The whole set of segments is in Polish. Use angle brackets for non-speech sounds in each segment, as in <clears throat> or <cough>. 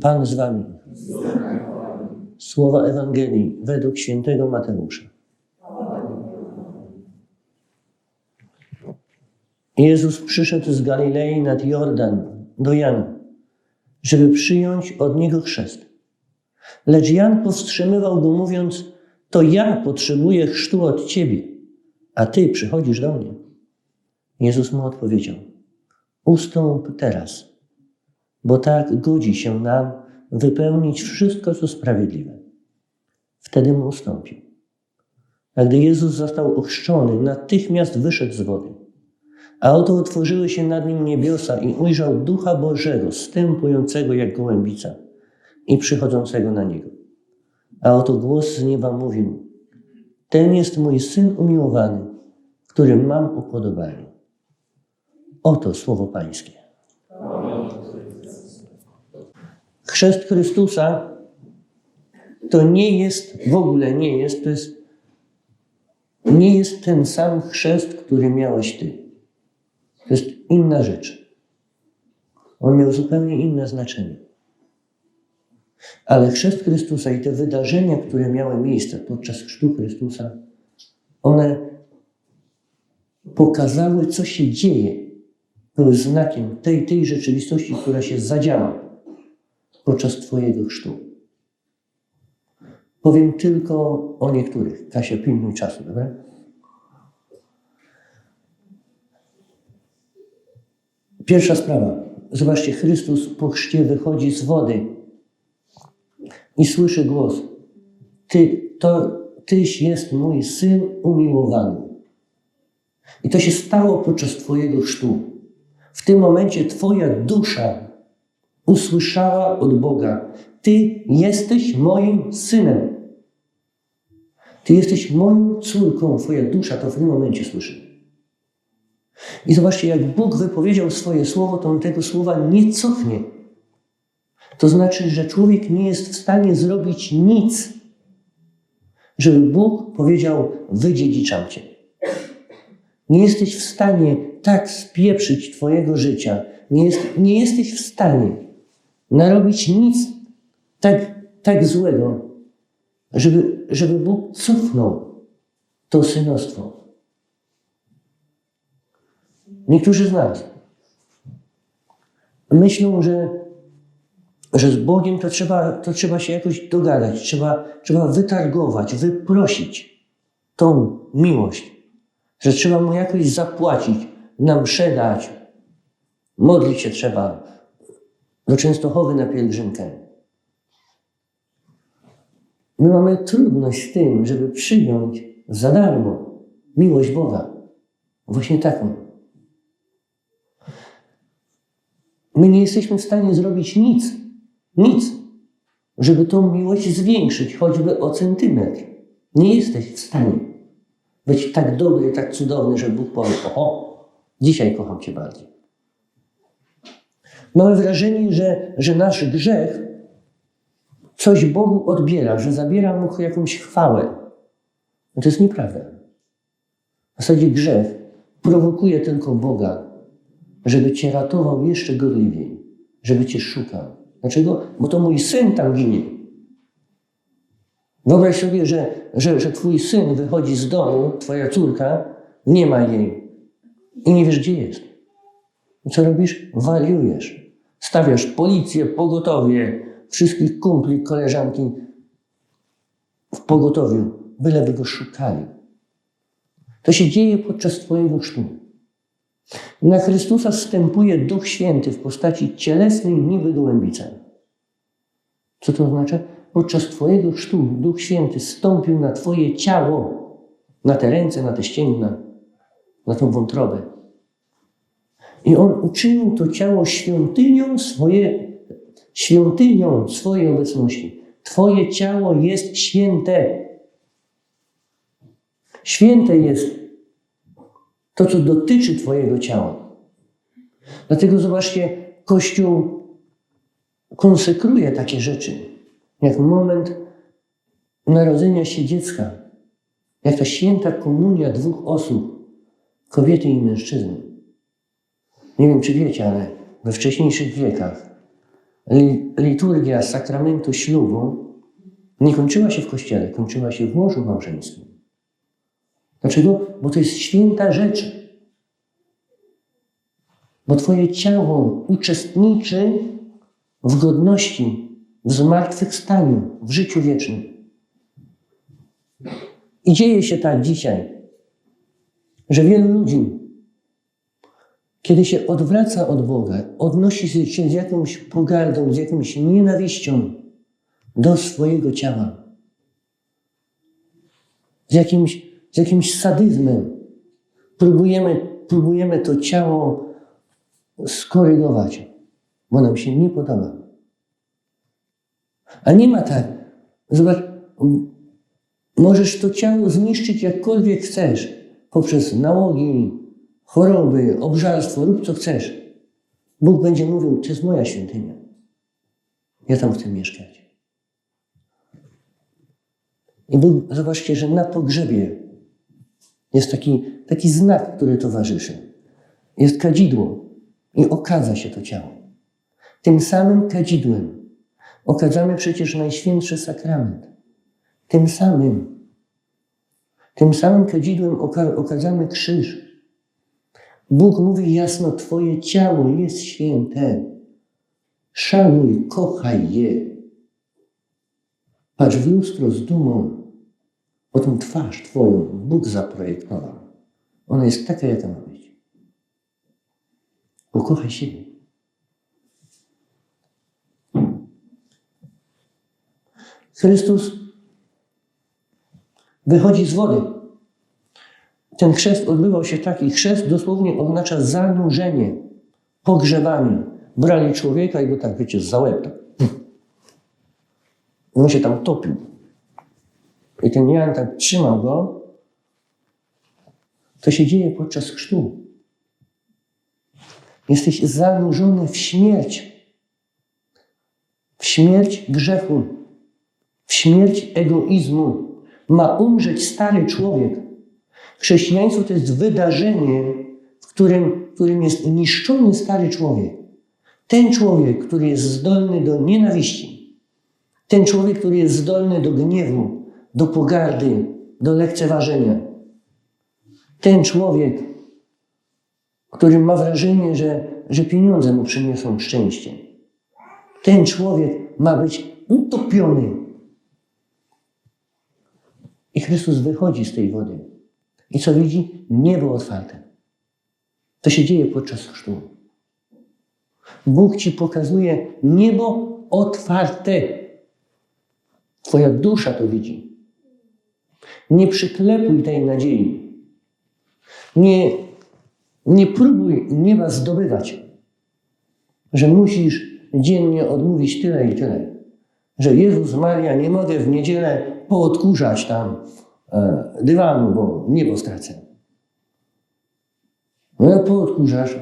Pan z wami. Słowa Ewangelii według świętego Mateusza. Jezus przyszedł z Galilei nad Jordan do Jana, żeby przyjąć od niego chrzest. Lecz Jan powstrzymywał go, mówiąc: To ja potrzebuję chrztu od ciebie, a ty przychodzisz do mnie. Jezus mu odpowiedział: Ustąp teraz, bo tak godzi się nam wypełnić wszystko, co sprawiedliwe. Wtedy mu ustąpił. A gdy Jezus został ochrzczony, natychmiast wyszedł z wody. A oto otworzyły się nad nim niebiosa i ujrzał Ducha Bożego, stępującego jak gołębica i przychodzącego na niego. A oto głos z nieba mówił: Ten jest mój syn umiłowany, którym mam upodobanie. Oto słowo Pańskie. Chrzest Chrystusa to nie jest, w ogóle nie jest, to jest, nie jest ten sam chrzest, który miałeś Ty. To jest inna rzecz. On miał zupełnie inne znaczenie. Ale chrzest Chrystusa i te wydarzenia, które miały miejsce podczas chrztu Chrystusa, one pokazały, co się dzieje. Były znakiem tej, tej rzeczywistości, która się zadziała podczas Twojego chrztu. Powiem tylko o niektórych. Kasia, pilnuj czasu, dobra? Pierwsza sprawa. Zobaczcie, Chrystus po chrzcie wychodzi z wody i słyszy głos. Ty, to, tyś jest mój syn umiłowany. I to się stało podczas Twojego chrztu. W tym momencie Twoja dusza usłyszała od Boga: Ty jesteś moim synem. Ty jesteś moją córką. Twoja dusza to w tym momencie słyszy. I zobaczcie, jak Bóg wypowiedział swoje słowo, to on tego słowa nie cofnie. To znaczy, że człowiek nie jest w stanie zrobić nic, żeby Bóg powiedział: Wydziedziczam cię. Nie jesteś w stanie tak spieprzyć Twojego życia. Nie, jest, nie jesteś w stanie narobić nic tak, tak złego, żeby, żeby Bóg cofnął to synostwo. Niektórzy z nas myślą, że, że z Bogiem to trzeba, to trzeba się jakoś dogadać, trzeba, trzeba wytargować, wyprosić tą miłość, że trzeba mu jakoś zapłacić, nam przedać, modlić się trzeba do Częstochowy na pielgrzymkę. My mamy trudność z tym, żeby przyjąć za darmo miłość Boga. Właśnie taką. My nie jesteśmy w stanie zrobić nic, nic, żeby tą miłość zwiększyć, choćby o centymetr. Nie jesteś w stanie być tak dobry, tak cudowny, że Bóg powie: O, dzisiaj kocham Cię bardziej. Mamy wrażenie, że, że nasz grzech coś Bogu odbiera, że zabiera mu jakąś chwałę. No to jest nieprawda. W zasadzie grzech prowokuje tylko Boga, żeby Cię ratował jeszcze gorliwiej, żeby Cię szukał. Dlaczego? Bo to mój syn tam ginie. Wyobraź sobie, że, że, że Twój syn wychodzi z domu, Twoja córka, nie ma jej i nie wiesz, gdzie jest. Co robisz? Wariujesz. Stawiasz policję, pogotowie, wszystkich kumpli, koleżanki w pogotowiu, byleby go szukali. To się dzieje podczas Twojego chrztu. Na Chrystusa wstępuje Duch Święty w postaci cielesnej niby gołębica. Co to oznacza? Podczas Twojego chrztu Duch Święty stąpił na Twoje ciało, na te ręce, na te ścięgna, na tą wątrobę. I On uczynił to ciało świątynią, swoje, świątynią swojej obecności. Twoje ciało jest święte. Święte jest to, co dotyczy Twojego ciała. Dlatego zobaczcie, Kościół konsekruje takie rzeczy, jak moment narodzenia się dziecka, jak ta święta komunia dwóch osób, kobiety i mężczyzny. Nie wiem, czy wiecie, ale we wcześniejszych wiekach li- liturgia sakramentu ślubu nie kończyła się w kościele, kończyła się w łożu małżeńskim. Dlaczego? Bo to jest święta rzecz. Bo Twoje ciało uczestniczy w godności, w zmartwychwstaniu, w życiu wiecznym. I dzieje się tak dzisiaj, że wielu ludzi, kiedy się odwraca od Boga, odnosi się z jakąś pogardą, z jakąś nienawiścią do swojego ciała, z jakimś, z jakimś sadyzmem, próbujemy, próbujemy to ciało skorygować, bo nam się nie podoba. A nie ma tak. Zobacz, możesz to ciało zniszczyć jakkolwiek chcesz, poprzez nałogi, choroby, obżarstwo, rób co chcesz. Bóg będzie mówił, to jest moja świątynia. Ja tam chcę mieszkać. I Bóg, zobaczcie, że na pogrzebie jest taki, taki znak, który towarzyszy. Jest kadzidło i okadza się to ciało. Tym samym kadzidłem okadzamy przecież Najświętszy Sakrament. Tym samym. Tym samym kadzidłem oka- okadzamy krzyż. Bóg mówi jasno, Twoje ciało jest święte. Szanuj, kochaj je. Patrz w lustro z dumą, bo tą twarz Twoją Bóg zaprojektował. Ona jest taka, jaka ma być. Ukochaj siebie. Chrystus wychodzi z wody. Ten chrzest odbywał się taki. Chrzest dosłownie oznacza zanurzenie, pogrzebanie. Brali człowieka i go tak, wiecie, za łeb. tak. On się tam topił. I ten Jan tak trzymał go. To się dzieje podczas chrztu. Jesteś zanurzony w śmierć. W śmierć grzechu. W śmierć egoizmu. Ma umrzeć stary człowiek. Chrześcijaństwo to jest wydarzenie, w którym, w którym jest niszczony stary człowiek. Ten człowiek, który jest zdolny do nienawiści. Ten człowiek, który jest zdolny do gniewu, do pogardy, do lekceważenia. Ten człowiek, który ma wrażenie, że, że pieniądze mu przyniosą szczęście. Ten człowiek ma być utopiony. I Chrystus wychodzi z tej wody. I co widzi? Niebo otwarte. To się dzieje podczas chrztu. Bóg ci pokazuje niebo otwarte. Twoja dusza to widzi. Nie przyklepuj tej nadziei. Nie, nie próbuj nieba zdobywać, że musisz dziennie odmówić tyle i tyle. Że Jezus Maria, nie mogę w niedzielę poodkurzać tam dywanu, bo niebo stracę. No jak poodkurzasz,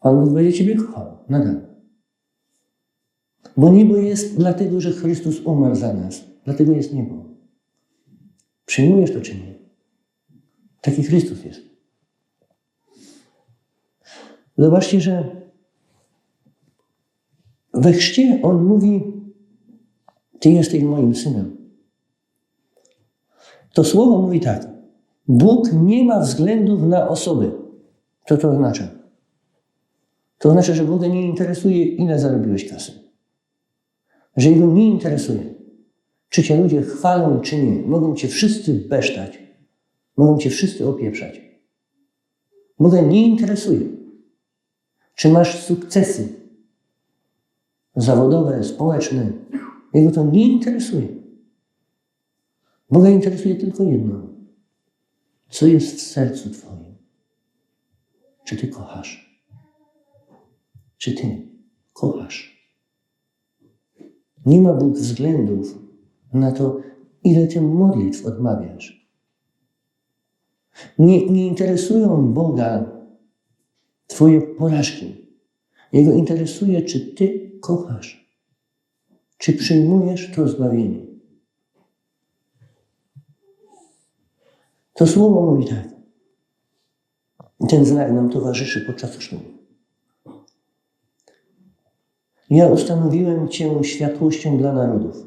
Pan Bóg będzie Ciebie kochał nadal. Bo niebo jest dlatego, że Chrystus umarł za nas. Dlatego jest niebo. Przyjmujesz to czy nie? Taki Chrystus jest. Zobaczcie, że we chrzcie On mówi, Ty jesteś moim synem. To słowo mówi tak. Bóg nie ma względów na osoby. Co to oznacza? To oznacza, że Boga nie interesuje, ile zarobiłeś kasy. Że Jego nie interesuje, czy Cię ludzie chwalą, czy nie. Mogą Cię wszyscy besztać. Mogą Cię wszyscy opieprzać. Boga nie interesuje, czy masz sukcesy zawodowe, społeczne. Jego to nie interesuje. Boga interesuje tylko jedno. Co jest w sercu Twoim? Czy Ty kochasz? Czy Ty kochasz? Nie ma Bóg względów na to, ile Ty modlitw odmawiasz. Nie, nie interesują Boga Twoje porażki. Jego interesuje, czy Ty kochasz. Czy przyjmujesz to zbawienie. To słowo mówi tak. Ten znak nam towarzyszy podczas chrztu. Ja ustanowiłem Cię światłością dla narodów,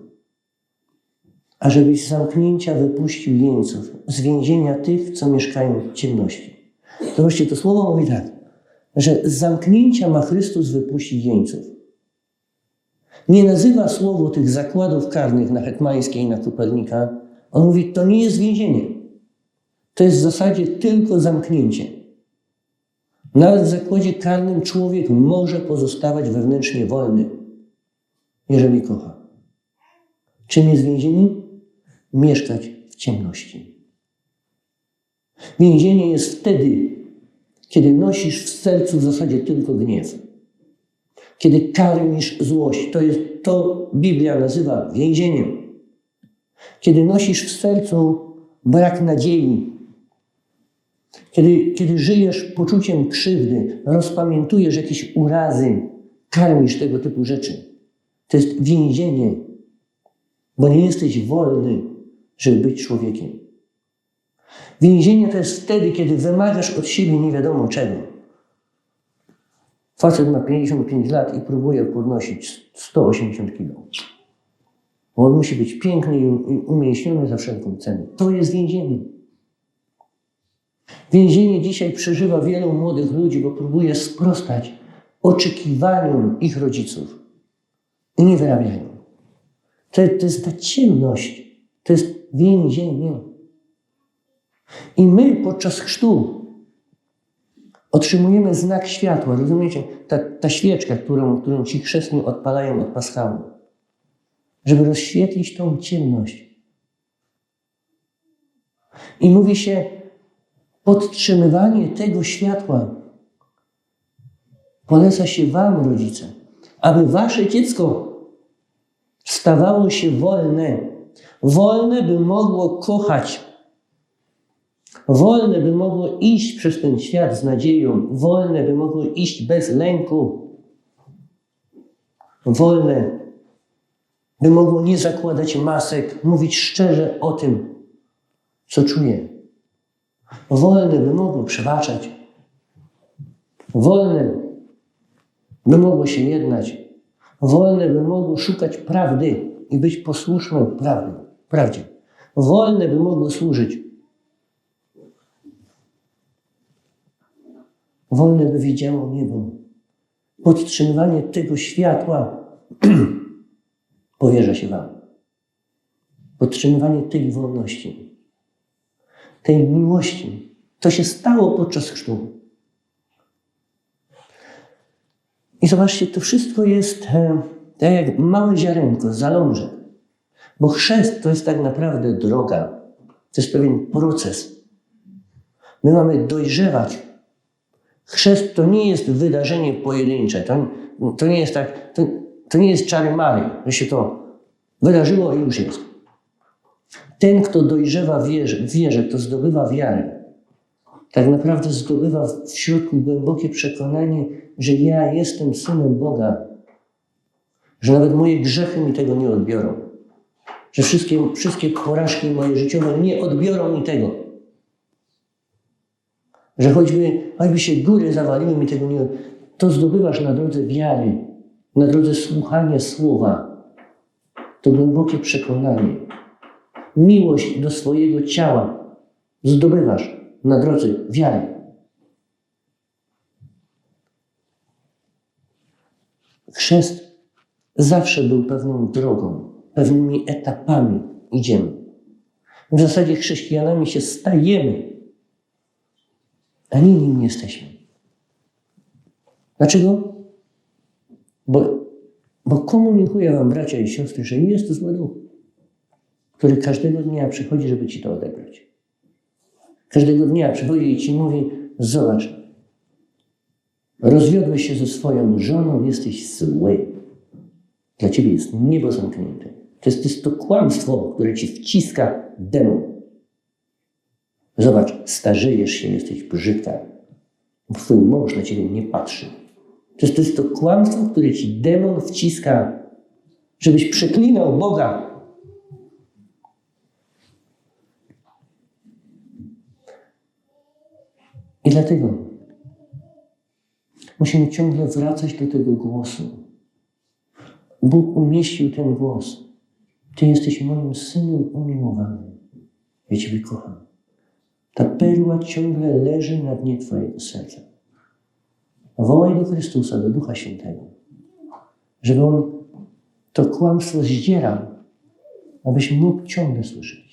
ażebyś z zamknięcia wypuścił jeńców, z więzienia tych, co mieszkają w ciemności. Zobaczcie, to słowo mówi tak, że z zamknięcia ma Chrystus wypuścić jeńców. Nie nazywa słowo tych zakładów karnych na Hetmańskiej i na Kopernika. On mówi, to nie jest więzienie. To jest w zasadzie tylko zamknięcie. Nawet w zakładzie karnym człowiek może pozostawać wewnętrznie wolny, jeżeli kocha. Czym jest więzienie? Mieszkać w ciemności. Więzienie jest wtedy, kiedy nosisz w sercu w zasadzie tylko gniew. Kiedy karmisz złość. To jest to Biblia nazywa więzieniem. Kiedy nosisz w sercu brak nadziei, kiedy, kiedy żyjesz poczuciem krzywdy, rozpamiętujesz jakieś urazy, karmisz tego typu rzeczy. To jest więzienie, bo nie jesteś wolny, żeby być człowiekiem. Więzienie to jest wtedy, kiedy wymagasz od siebie nie wiadomo czego. Facet ma 55 lat i próbuje podnosić 180 kg. Bo on musi być piękny i umięśniony za wszelką cenę. To jest więzienie. Więzienie dzisiaj przeżywa wielu młodych ludzi, bo próbuje sprostać oczekiwaniom ich rodziców i nie wyrabiają. To, to jest ta ciemność, to jest więzienie. I my podczas chrztu otrzymujemy znak światła. Rozumiecie? Ta, ta świeczka, którą, którą ci chrzestni odpalają od paschału, żeby rozświetlić tą ciemność. I mówi się, podtrzymywanie tego światła poleca się Wam, rodzice, aby Wasze dziecko stawało się wolne. Wolne, by mogło kochać. Wolne, by mogło iść przez ten świat z nadzieją. Wolne, by mogło iść bez lęku. Wolne, by mogło nie zakładać masek, mówić szczerze o tym, co czuje. Wolne, by mogło przebaczać. Wolne, by mogło się jednać. Wolne, by mogło szukać prawdy i być posłuszne prawdy, prawdzie. Wolne, by mogło służyć. Wolne, by widziało niebo. Podtrzymywanie tego światła <clears throat> powierza się Wam. Podtrzymywanie tej wolności, tej miłości. To się stało podczas chrztu. I zobaczcie, to wszystko jest e, tak jak małe ziarenko, zalążek. Bo chrzest to jest tak naprawdę droga. To jest pewien proces. My mamy dojrzewać. Chrzest to nie jest wydarzenie pojedyncze. To, to nie jest tak, to, to nie jest czary mary, że się to wydarzyło i już jest. Ten, kto dojrzewa wierze, wierze, kto zdobywa wiarę, tak naprawdę zdobywa w środku głębokie przekonanie, że ja jestem synem Boga, że nawet moje grzechy mi tego nie odbiorą, że wszystkie, wszystkie porażki moje życiowe nie odbiorą mi tego, że choćby, choćby się góry zawaliły mi tego nie to zdobywasz na drodze wiary, na drodze słuchania słowa, to głębokie przekonanie, miłość do swojego ciała zdobywasz na drodze wiary. Chrzest zawsze był pewną drogą, pewnymi etapami idziemy. W zasadzie chrześcijanami się stajemy, a nie nim jesteśmy. Dlaczego? Bo, bo komunikuję Wam, bracia i siostry, że jest zły duch, który każdego dnia przychodzi, żeby Ci to odebrać. Każdego dnia przychodzi i Ci mówi, zobacz, rozwiodłeś się ze swoją żoną, jesteś zły. Dla Ciebie jest niebo zamknięte. To jest, to jest to kłamstwo, które Ci wciska demon. Zobacz, starzejesz się, jesteś brzydka. Twój mąż na Ciebie nie patrzy. To jest, to jest to kłamstwo, które Ci demon wciska, żebyś przeklinał Boga. I dlatego musimy ciągle wracać do tego głosu. Bóg umieścił ten głos. Ty jesteś moim synem umiłowanym. Ja Ciebie kocham. Ta perła ciągle leży na dnie Twojego serca. Wołaj do Chrystusa, do Ducha Świętego, żeby On to kłamstwo zdzierał, abyś mógł ciągle słyszeć.